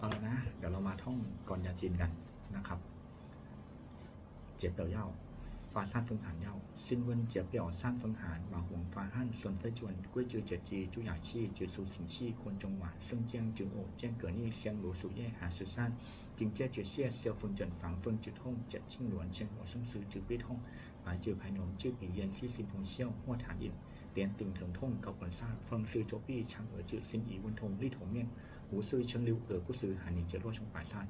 เอาละนะ เดี๋ยวเรามาท่องกรยาจีนกันนะครับ เจ็บเปี่ยวเย่าฟ้าซ่านเฟิงหานเย่าซินเวินเจ็บเปี่ยวซ่านเฟิงหานมาหวงฟ้าฮั่นส่วนไฟจวนกุ้ยจือเจ็ดจีจูหยาชี่จือสูสิงชี่ควรจงหวานซึ่งเจียงจือโอเจียงเกิดนี่เชียงหลูสุเย่หาสุซ่านจิงเจ้จือเซี่ยเซียวเฟิงเจินฝังเฟิงจือท่งเจ็ดชิงหลวนเชียงหัวซึ่งซื้อจือปี้ท่งหมายจือภายหนงจือปีเย็นซี่สินหงเซี่ยวหัวฐานอินเตียนตึงเถิงท่งเกาปนซ่าเฟิงซื้อโจปี้ช่างเอ๋อจือซินอีวันทงลี่ถงเมียง 无视称流而不失含你折落中百善。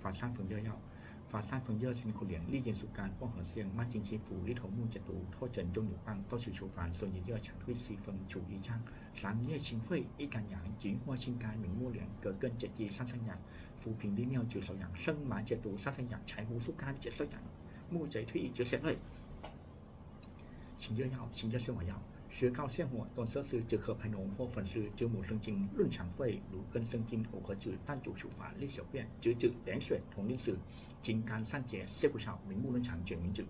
法善逢热药，法善逢热辛苦莲，历经暑干，光和线，慢经西服，一头木解毒，脱疹中有棒，到此处凡，所以热常会西风主一 trang，sáng 夜 chính 会一干阳，chính hoa sinh cái mình mua liền, cờ cân chết chi sát sinh nhạc, phù bình đi mèo trừ sáu nhạc, sân má chết 毒 sát sinh nhạc, trái hú xúc can chết sáu nhạc, mua giấy thuy chứa sẽ lợi. Chính dơ nhau, chính dơ sư nhau. 石膏泻火，东设施结合排脓或粉饰结膜生津、润肠肺、如根生津、口渴止、淡主处罚、利小便、止止凉水、同利水、金丹散结、泻骨草、明目润肠卷明子。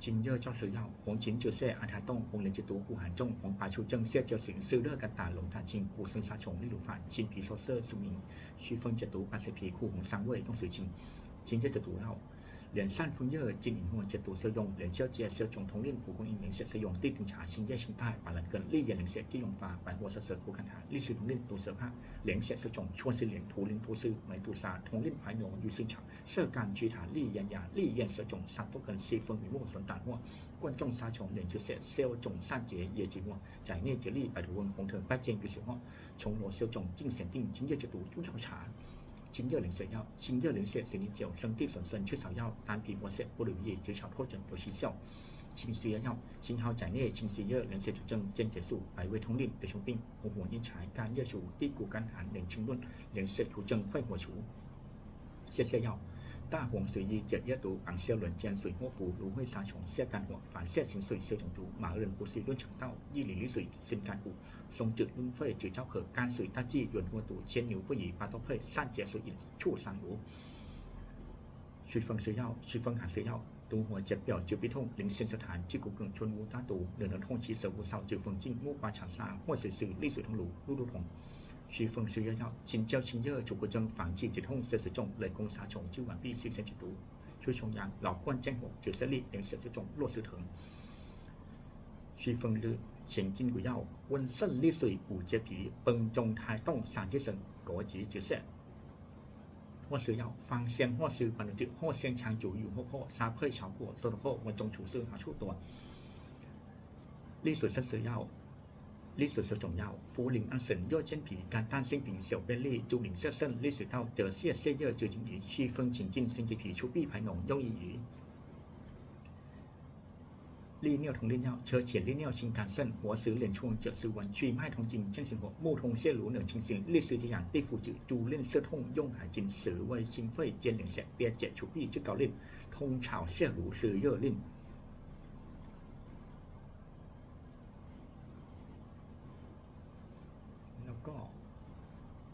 金热照石药，红芹止泻、阿他洞、红莲之毒、护寒症、红白秋症、泻焦醒、湿热甘打、龙胆青、苦参沙虫、利乳饭、青皮烧涩、苏明、祛风解毒、八十皮、苦红伤胃、冬水清。秦这的毒药。两膳风热，经营或者毒消用，两消解消从同令蒲公英明显使用地顶茶新叶形态，把人跟利眼灵血即用法，百货色色苦看下，利水同令毒蛇怕，灵血消从错失灵图灵图师梅毒杀同令排勇于市场，涉干居塔利眼牙利眼蛇种三不跟西风明目损胆或观众杀虫两就血消种三节叶寂寞，在内节力百毒温红藤拜见于小或从罗消种进显定今夜解毒中调查。今热冷水药，今热冷血使你九生地损生缺少药，单皮活血不留意，只少脱疹有息效。清虚药，青蒿在内清虚热冷血主症间结束，百味通令对胸病，火火阴柴肝热暑地骨干寒冷清论，冷血主症肺火除。泻泻药， 大黄水医解热毒，昂消轮间水沫服，芦荟杀虫泻肝火，反泻行水消肿毒，马人不是论肠道，一里离水心肝骨，松脂论肺指交合，肝水大剂润火毒，牵牛不宜八多配，善解水饮促三毒。祛风水药，祛风寒水药。ตูหัวเจ็บเปี่ยวจืดพิทงลิงเซียนสถานจิกุกึ่งชนวูตาตูเหนือเนินทงชีเสือวูเสาจือเฟิงจิ้งมู่กวานฉางซาหัวสื่อสื่อลี่สื่อทงหลูลู่ดูทง 徐风是热药，请教清热，主国症防治止痛，四十种雷公杀虫，治完毕，四神解毒。驱虫阳，老冠降火，九色力，连十这种落石藤。祛风日，行筋骨药，温肾利水，五节皮，崩中胎动，三节神，国级决赛。或是药方先或是本质或先强久与或或杀配效果，所的或文中处事好处多。利水生死药。 ลี่สุดเซียวจงเยาฟูหลิงอันเซินย่อเช่นผีการต้านซิงผิงเสี่ยวเบลลี่จูหลิงเซี่ยเซินลี่สุดเท่าเจอเซี่ยเซี่ยเย่อจือจิงอีชีฟงฉิงจินซิงจีผีชูปี้ไผ่หนงย่ออีอีลีเนี่ยทงลี่เนี่ยเชอเฉียนลีเนี่ยชิงการเซินหัวซื้อเหรียญชวงเจอซื้อวันชุไม้ทองจิงเช่นสิงหัวมู่ทงเชลูเหนือชิงสินลี่ซื้จีหยางตี้ฟูจืจูเล่นเสื้อทงย่งหายจินสือไว้ชิงเฟ่ยเจนเหลิงเสียเปียเจีชูปี้ชื่อเกาลินทงชาเชลูซื้อเย่อลิน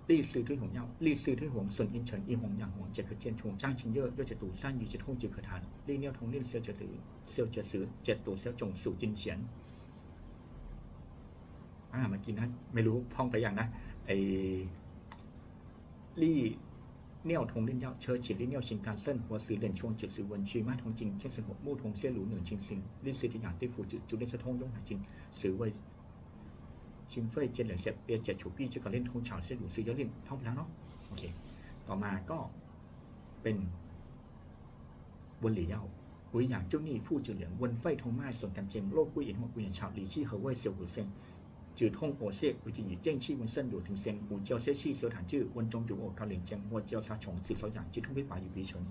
历史推红药，历史推红损阴沉阴红阳红，解可见冲张清热，热解毒善于解痛解可谈，利尿通令消解毒，消解食解毒消จงสู่จินเฉียนอ่าเมื่อกี้นะไม่รู้พ้องไปอย่างนะไอ้ลี่尿通令药，车起利尿性肝肾，或是连冲解食温祛脉通经，健身火木通泻乳冷清心，历史ที่อย่างที่ฟูจิจุลินสะท้ ชิมเฟยเจนเหลืองเสียบเปียเจ็ดชูปี้เจะก็เล่นทงฉาวเส้นหลูซื้อเยอะเล่นท่องไปแล้วเนาะโอเค ต่อมาก็เป็นบนหลี่เย่าหุยหยางเจ้าหนี้ฟู่จือเหลียงวนไฟทงไม้ส่วนกันเจมโลกกุ้ยอินหัวกุ้ยหยางชาวหลี่ชี่เหอเว่ยเซียวหูเซนจืองโอเซ่อุจิหยีเจ้งชี่วนเส้นอยู่ถึงเซียนหูเจียวเซ่ชี่เซียวฐานจื้อวนจงจูโอเกาเหลียงเจียงหัวเจียวซาชงจือเสาหยางจื้อทุ่งพิป่าอยู่ปีเฉิน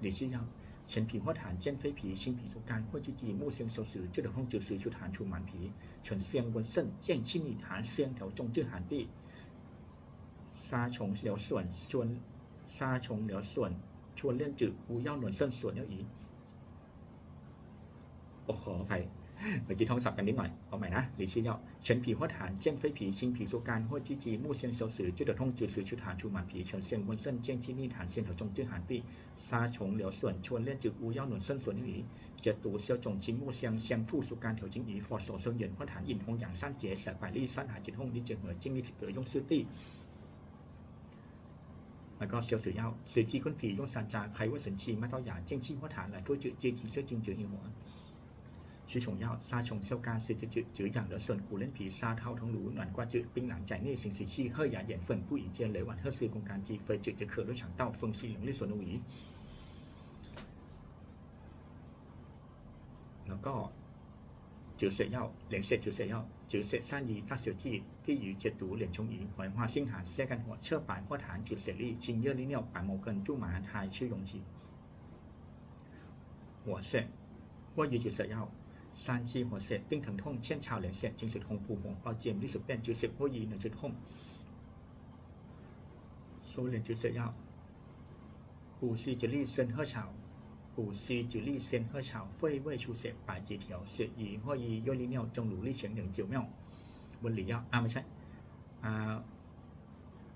หลี่ชี่เย่า 前皮或痰见非皮，心皮出肝或积极木星收拾，这种痛就是出痰出满皮，全香温肾见气逆痰香条中治寒痹，沙虫疗ส่วนชวน沙虫疗ส่วนชวนเล่นจืดอูย่าหนวนเส้นส่วนเนี้ยอีโอ้ขออภัย เมื่อกี้ท่องสับกันนิดหน่อยเอาใหม่นะหรือชี้ย่อเฉินผีหัวฐานเจียงเฟยผีชิงผีสุการหัวจีจีมู่เซียนเซาสือจืด的痛จืดสือชุฐานชูหมันผีเฉินเซียนวนเส้นเจียงที่นี่ฐานเซียนเขาจงจืดหานปีซาชงเหลียวส่วนชวนเล่นจืดอูย่าหนวนเส้นส่วนนี้อีเจ็ดตูเซียวจงชิงมู่เซียงเซียงฟู่สุการแถวจิงอีฟอร์โซเซิงเหยินหัวฐานอินหงหยางสั้นเจ๋เสยไปลี่สั้นหาจิตหงนี่เจิงเหอจิงนี่จิเก๋ยงซื่อตี้แล้วก็เซียวสือย่าสือจีคนผียงซันจาใครว่าสันชีมาเต้าหยาเจ้งชี้หัวฐานหลายผู้จือจีจีเสื้อจิงจืออีหัว 徐琼耀沙琼秀干是这这这样的顺古人皮沙涛同炉暖挂这槟榔在内心时气喝牙眼粉不引见雷晚喝是公干机非这这可乐场道风系能力所能为แล้วก็จือเสียเย่าเหลียงเสียจือเสียเย่าจือเสียซ่านยีต้าเสียวจี้ที่อยู่เจ็ดตูเหลียญชงอีหอยhoaซิ่งหานเสียกันหัวเชื่อปายหัวฐานจือเสียลี่ชิงเย่อลี่เนี่ยปายโมเกินจู้หมาทายชื่อยงจีหัวเสียว่า ซานชีหัวเศษตึ้งถังท่องเช่นชาวเหลียงเสีจึงสุดหงผูหงเปาเจียมที่สุดเป็นจุดเสียโฮยีหนึ่จุดห้องโซเหลียนจุดเสียาวปู่ซีจือลี่เซนเฮอเฉาปู่ซีจือลี่เซนเฮอเฉาเฟ่ยเว่ยชูเสป่าจีเถียวเสียีหัวยีย่อลีเนียวจงหลูลี่เฉียงหนึ่งเจียวเมี่ยวบนหลี่ยาวอ่าไม่ใช่อ่า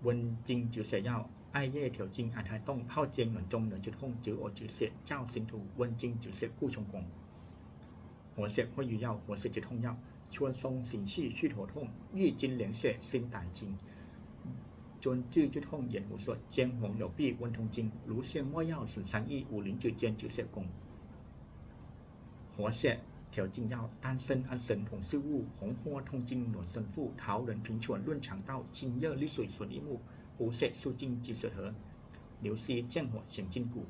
วนจริงจือเสียยาวไอเย่เถียวจริงอาทายต้องเผ่าเจียงหนุนจงเหนือจุดห้องจือโอจือเสียเจ้าสินถูวนจริงจือเสียกู้ชงกง หัวเสียหัวยุ่ยเย่าหัวเสียจิตท่องเย่าชวนทรงสิ่งชี้ชื่หัวท่งยี่จินเหลียงเสียซินต่านจริงจนจื้อจุดห้องเหยียนหูสวดเจียงหงเหลียวปี้วนทงจริงหลูเซียงม่อเย่าสุนสังอี้อูหลินจือเจียนจือเสียกงหัวเสียแถวจิงเย่าตันเซนอันเซนหงซื่อวู่หงหัวทงจริงหนวนเซนฟู่เท้าเดินพิงชวนล้วนฉางเต้าชิงเย่อลิสุยส่วนอีมูอูเสะซูจิงจีเสือเหลียวซีเจียงหัวเฉียงจินกู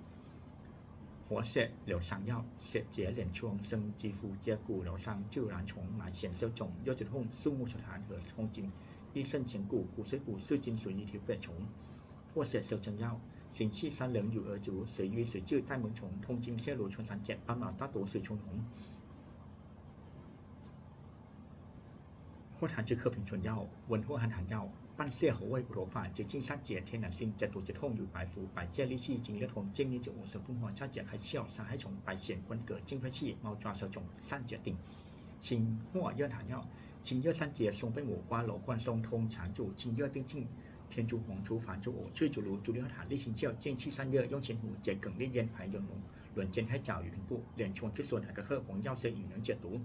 活血柳上药，血结脸疮生肌肤接骨疗伤救燃虫买前消肿腰子痛树木出痰和痛经，益肾前骨骨髓骨水晶水一条背虫，破血消症药。行气三棱有耳足，水瘀水蛭带蚊虫，痛经泄露春三碱，斑马大多水虫脓。或谈之客平纯药，文或含含药， 半泻喉胃骨头法，结晶三节天然性，解毒止痛有白符，百戒利气，经略痛，建立九五神凤凰，加解开窍，杀害虫，白藓混葛，金飞气，猫抓蛇种，三节顶。清或热痰药，清热三节松贝母瓜楼换松通常主，清热定静。天竺黄竹凡竹偶，去竹炉竹六ฐาน力行效，健气散热，用前胡解梗烈烟排臃脓，轮间ให้จ่าวอยู่ถึงปุ脸冲之ส่วนหากระเค红药เสียอิ่ง能解毒。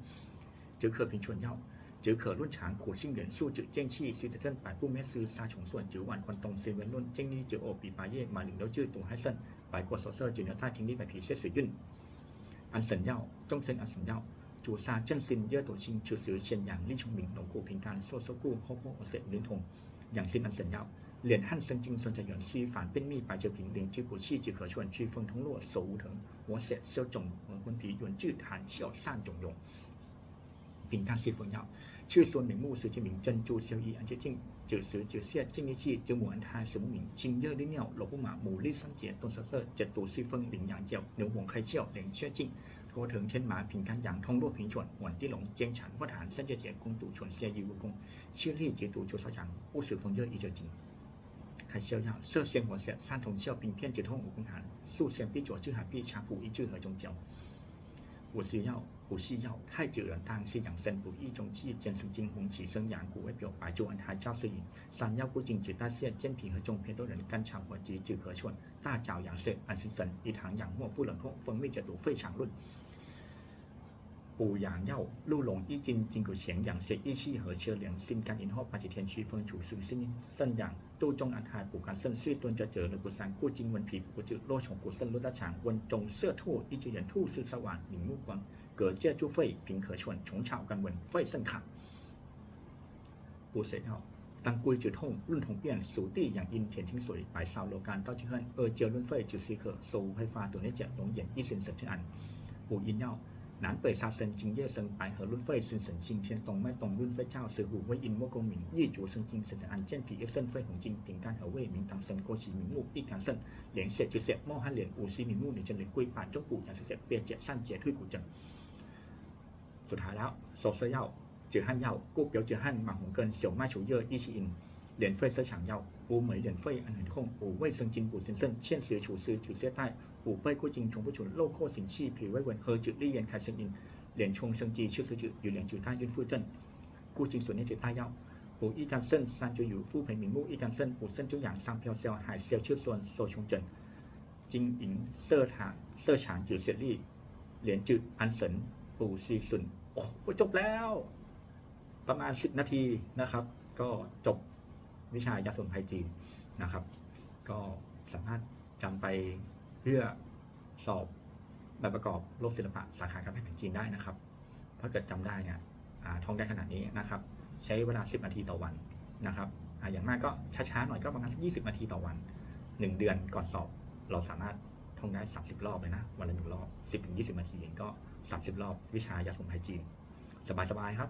จือเคอ平纯药。 จือเขอรุ่นฉางขู่ชิงเหรียญสู้จือเจ้งชี่ซิวเจิ้นปานกู้แม่ซื้อซาฉงส่วนจือหวานควนตรงเซเว่นรุ่นเจ้งนี่จือโอปีปาเย่มาหนึ่งแล้วจือตัไฮเซนปกวดโซเซอร์จืเนื้อท่าทิ้นี่ไปผีเสียสือยุ่นอันเซินเย่าจงเซนอันสัญญเย่าจูซาเจิ้นซินเย่อตัวชิงจือสือเชียนหยางลี่ชงหมิงหลงกูพิงการโซโซกู้โคโคอเซนลินทงอย่างซินอันสัญญเย่าเหรียญฮั่นเซินจิงเซินจะยวนซีฝานเป็นมีปลายเจอผิงเลียงจือปูชี่จื้อเขอชวนชีฟงทงโลดโซเถิงหัวเสีเซียวจงหัวคนผียวนจือฐานเชี่ยวซ่านจงยง 饼干是荣耀。却说你牧师之名珍珠消一，而且进九十九下进一期九母安他什么名？金热利尿罗布马母绿三节东十色解毒四分羚羊角牛红开窍灵雀镜高腾天马平干羊通络平喘晚地龙坚强发坛三节节公主纯下义务工切力解毒九少阳不使风热一折经。开销药涉嫌火险三同效并片解痛五功寒，速险必左之寒必查补一治和中交。我是要补细药，太久人当是养生补益中气，健身精红起身阳骨为表白周安胎教摄影，三药固精脂代谢，健脾和中偏多人肝肠和及止咳喘，大脚阳肾安心神，一堂养末腹冷痛，分泌解毒肺肠论。五羊药、鹿茸、一斤、筋骨咸养、血液气和缺粮、心肝炎后八九天区分处属性肾阳、杜仲安海补肝肾、血蹲者者、肋骨散、固精温脾、骨质落虫、骨肾、落大肠、温中、射兔、一只人兔、四十碗、明目光、隔借助肺、平咳喘、虫草肝温、肺肾坎。补水药。当归止痛、润红便、熟地养阴、甜清水、白芍、罗干、高气恨、阿胶润肺、九十克、收挥发、多内碱、龙眼、益生神成安。补阴药。ทิ้งสวยปลายสาวโลการเต้าเชื่อนเออเจียวรุ่นเฟยจืดซีเคอโซไฟฟ้าตัวนี้เจ็บหลงเหยียนอีสินเสร็จอันปูยินเย้า南北沙僧金叶生白河论费生神青天东脉东论费教师虎为阴莫公明一竹生金神安健脾一肾肺红金平肝和胃明当生郭起明目一肝肾连血就血冒汗脸五西明目你จะ连龟板中骨อย่างเสียเปียเจ็ดสั้นเจ็ดทุยกูจังสุดท้ายแล้วโซเซเย่าจือฮั่นเย่ากู้เปียวจือฮั่นหมาหงเกินเสี่ยวไม้ฉูเย่ออีชีอิน 连费色抢药，无美连费安很控，无卫生巾补先生，欠时处师主懈怠，无背过经从不准漏扩行气，脾胃温和久利炎开声音，连冲生机秋时久有连久大孕妇症，故经所念解大药。补一肝肾三就有复培明目一肝肾补肾就养上飘消海消秋酸受穷症，经营色塔色强久血力，连จืดอันเสนปูซีสุนโอ้จบแล้ว ประมาณ 10 นาทีนะครับ ก็จบ วิชายาสมุนไพรจีนนะครับ ก็สามารถจำไปเพื่อสอบใบประกอบโลกศิลปะสาขาการแพทย์แผนจีนได้นะครับ ถ้าเกิดจำได้เนี่ยท่องได้ขนาดนี้นะครับ ใช้เวลา 10 นาทีต่อวันนะครับออย่างมากก็ช้าๆหน่อยก็ประมาณสัก20นาทีต่อวัน 1 เดือนก่อนสอบ เราสามารถท่องได้ 30 รอบเลยนะ วันละหนึ่งรอบ 10-20 นาทีเองก็ 30 รอบวิชายาสมุนไพรจีน สบายๆครับ